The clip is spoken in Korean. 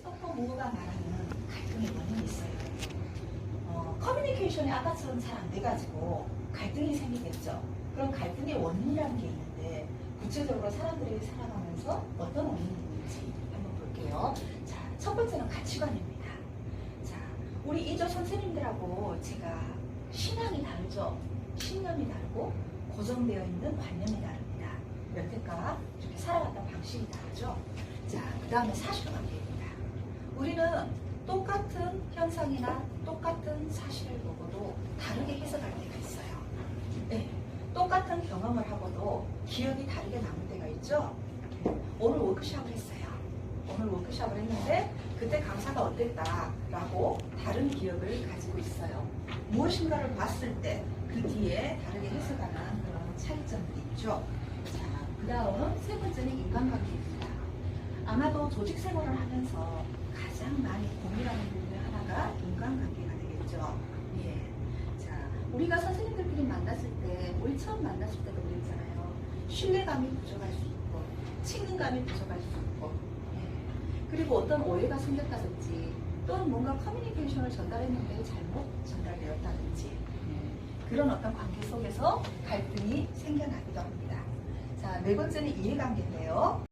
크리스토퍼 무어가 말하는 갈등의 원인이 있어요. 어, 커뮤니케이션이 아까처럼 잘 안 돼가지고 갈등이 생기겠죠. 그럼 갈등의 원인이라는 게 있는데 구체적으로 사람들이 살아가면서 어떤 원인이 있는지 한번 볼게요. 자, 첫 번째는 가치관입니다. 자, 우리 이조 선생님들하고 제가 신앙이 다르죠. 신념이 다르고 고정되어 있는 관념이 다릅니다. 여태껏 이렇게 살아갔던 방식이 다르죠. 자, 그 다음에 사실관계입니다. 우리는 똑같은 현상이나 똑같은 사실을 보고도 다르게 해석할 때가 있어요. 네, 똑같은 경험을 하고도 기억이 다르게 남을 때가 있죠. 오늘 워크숍을 했어요. 오늘 워크숍을 했는데 그때 강사가 어땠다라고 다른 기억을 가지고 있어요. 무엇인가를 봤을 때 그 뒤에 다르게 해석하는 그런 차이점들이 있죠. 자, 그 다음 세 번째는 인간관계입니다. 아마도 조직 생활을 하면서 가장 많이 고민하는 부분 하나가 인간관계가 되겠죠. 예. 자, 우리가 선생님들끼리 만났을 때, 우리 처음 만났을 때도 그랬잖아요. 신뢰감이 부족할 수 있고, 친근감이 부족할 수 있고, 예. 그리고 어떤 오해가 생겼다든지, 또는 뭔가 커뮤니케이션을 전달했는데 잘못 전달되었다든지, 예. 그런 어떤 관계 속에서 갈등이 생겨나기도 합니다. 자, 네 번째는 이해관계인데요.